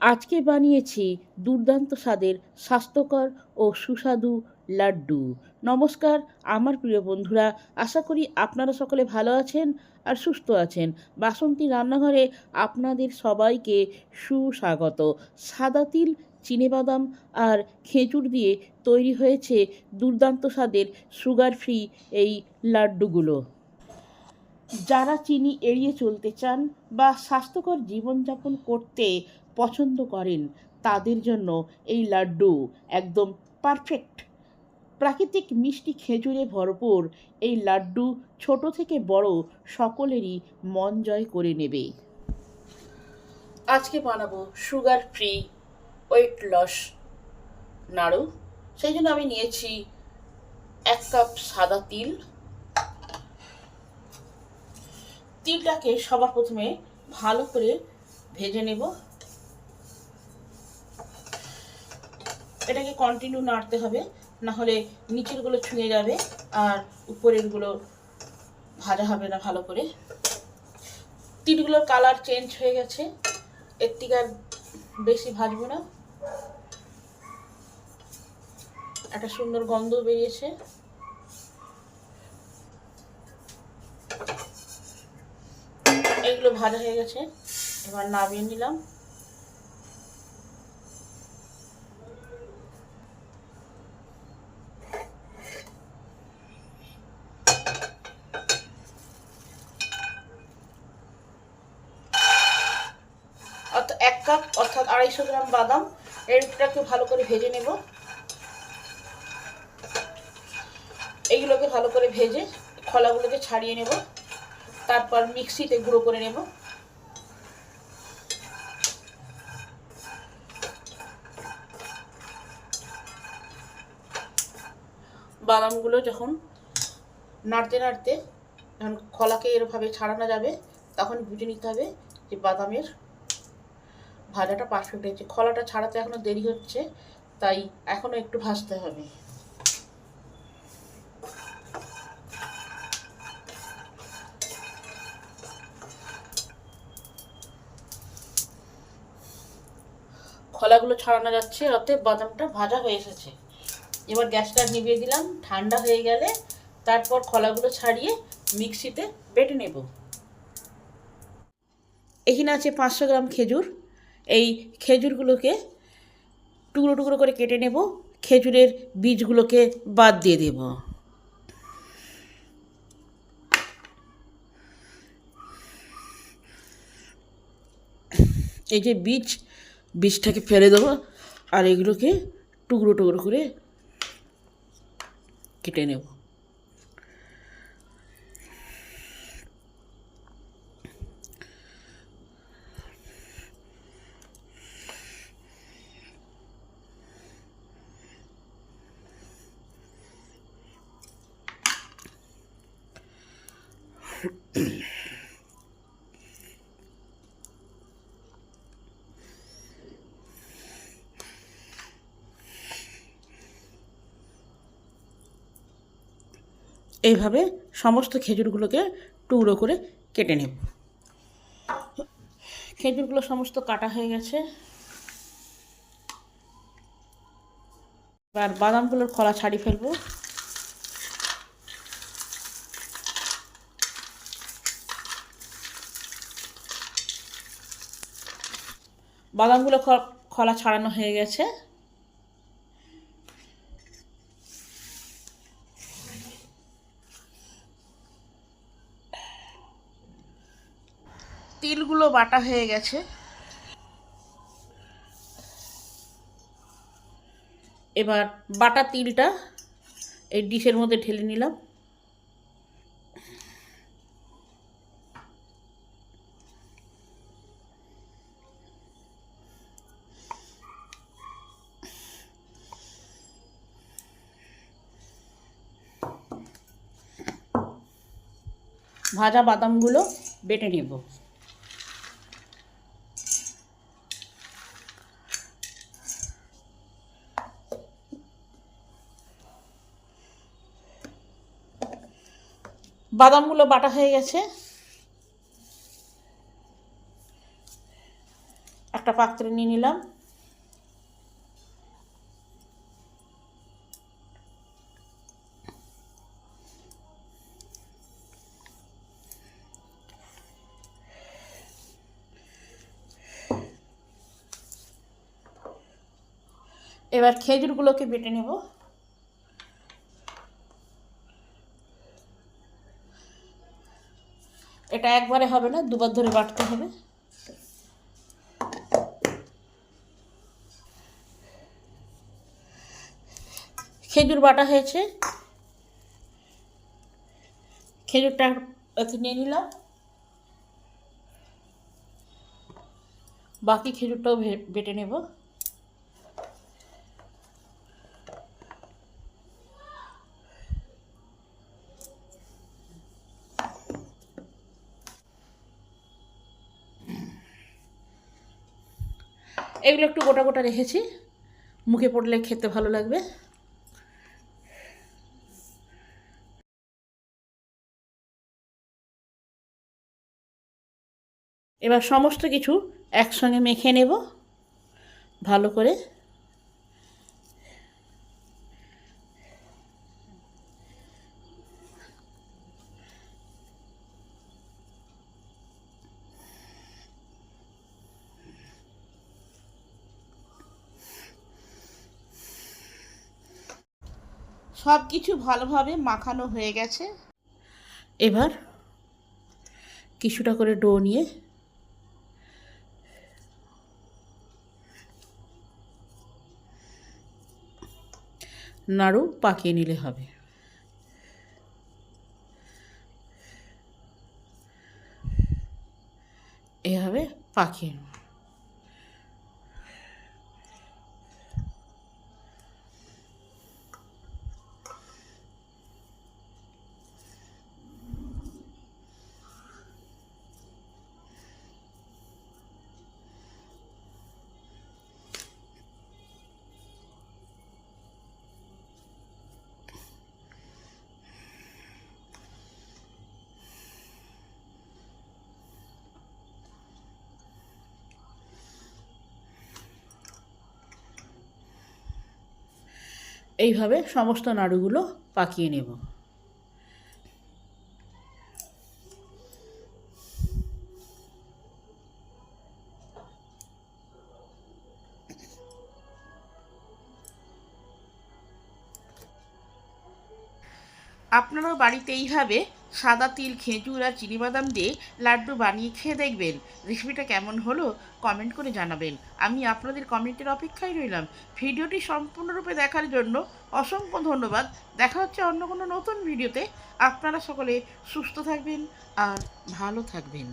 আজকে বানিয়েছি দুর্দান্ত স্বাদের স্বাস্থ্যকর ও সুস্বাদু লাড্ডু। নমস্কার, আমার প্রিয় বন্ধুরা, আশা করি আপনারা সকলে ভালো আছেন আর সুস্থ আছেন। বাসন্তী রান্নাঘরে আপনাদের সবাইকে সুস্বাগত। সাদা তিল, চিনেবাদাম আর খেজুর দিয়ে তৈরি হয়েছে দুর্দান্ত স্বাদের সুগার ফ্রি এই লাড্ডুগুলো। যারা চিনি এড়িয়ে চলতে চান বা স্বাস্থ্যকর জীবনযাপন করতে পছন্দ করেন তাদের জন্য এই লাড্ডু একদম পারফেক্ট প্রাকৃতিক মিষ্টি খেজুরে ভরপুর এই লাড্ডু ছোট থেকে বড় সকলেরই মন জয় করে নেবে। আজকে বানাবো সুগার ফ্রি ওয়েট লস নাড়ু। সেই জন্য আমি নিয়েছি এক কাপ সাদা তিল। তিলটাকে সবার প্রথমে ভালো করে ভেজে নেব। এটাকে কন্টিনিউ নাড়তে হবে না হলে নিচেরগুলো ছুঁয়ে যাবে আর উপরেরগুলো ভাজা হবে না ভালো করে। তিলগুলোর কালার চেঞ্জ হয়ে গেছে, এর থেকে আর বেশি ভাজবো না। একটা সুন্দর গন্ধ বেরিয়েছে। এগুলো ভাজা হয়ে গেছে, এবার নামিয়ে নিলাম। এক কাপ অর্থাৎ আড়াইশো গ্রাম বাদাম। এটাকে ভালো করে ভেজে নেব। এইগুলোকে ভালো করে ভেজে খোলাগুলোকে ছাড়িয়ে নেব। তারপর মিক্সিতে গুঁড়ো করে নেব। বাদামগুলো যখন নাড়তে নাড়তে, যখন খোলাকে এরভাবে ছাড়ানো যাবে, তখন বুঝে নিতে হবে যে বাদামের ভাজাটা পারফেক্ট হয়েছে। খোলাটা ছাড়াতে এখনও দেরি হচ্ছে, তাই এখনও একটু ভাজতে হবে। খোলাগুলো ছাড়ানো যাচ্ছে, অতএব বাদামটা ভাজা হয়ে এসেছে। এবার গ্যাসটা নিভিয়ে দিলাম, ঠান্ডা হয়ে গেলে তারপর খোলাগুলো ছাড়িয়ে মিক্সিতে বেটে নেব। এখানে আছে পাঁচশো গ্রাম খেজুর। এই খেজুরগুলোকে টুকরো টুকরো করে কেটে নেব। খেজুরের বীজগুলোকে বাদ দিয়ে দেব। এই যে বীজ, বীজটাকে ফেলে দেবো আর এগুলোকে টুকরো টুকরো করে কেটে নেব। এইভাবে সমস্ত খেজুরগুলোকে টুকরো করে কেটে নেব। খেজুরগুলো সমস্ত কাটা হয়ে গেছে। এবার বাদামগুলোর খোলা ছাড়িয়ে ফেলব। বাদামগুলো খোলা ছাড়ানো হয়ে গেছে। তিলগুলো বাটা হয়ে গেছে। এবার বাটা তিলটা এই ডিশের মধ্যে ঢেলে নিলাম। ভাজা বাদামগুলো বেটে নেব। বাদামগুলো বাটা হয়ে গেছে। একটা পাত্রে নিয়ে নিলাম। এবার খেজুরগুলোকে বেটে নেব। এটা একবারে হবে না, দুবার ধরে বাটতে হবে। খেজুর বাটা হয়েছে। খেজুরটা নিয়ে নিলাম। বাকি খেজুরটাও বেটে নেব। এগুলো একটু গোটা গোটা রেখেছি। মুখে পড়লে খেতে ভালো লাগবে। এবার সমস্ত কিছু একসঙ্গে মেখে নেব। ভালো করে। সব কিছু ভালোভাবে মাখানো হয়ে গেছে। এবার কিছুটা করে ডো নিয়ে নাড়ু পাকিয়ে নিলে হবে। এভাবে নেব। এইভাবে সমস্ত নাড়ুগুলো পাকিয়ে নেব। আপনারাও বাড়িতে এইভাবে সাদা তিল, খেজুর আর চিনি বাদাম দিয়ে লাড্ডু বানিয়ে খেয়ে দেখবেন। রেসিপিটা কেমন হলো কমেন্ট করে জানাবেন। আমি আপনাদের কমেন্টের অপেক্ষায় রইলাম। ভিডিওটি সম্পূর্ণরূপে দেখার জন্য অসংখ্য ধন্যবাদ। দেখা হচ্ছে অন্য কোনো নতুন ভিডিওতে। আপনারা সকলে সুস্থ থাকবেন আর ভালো থাকবেন।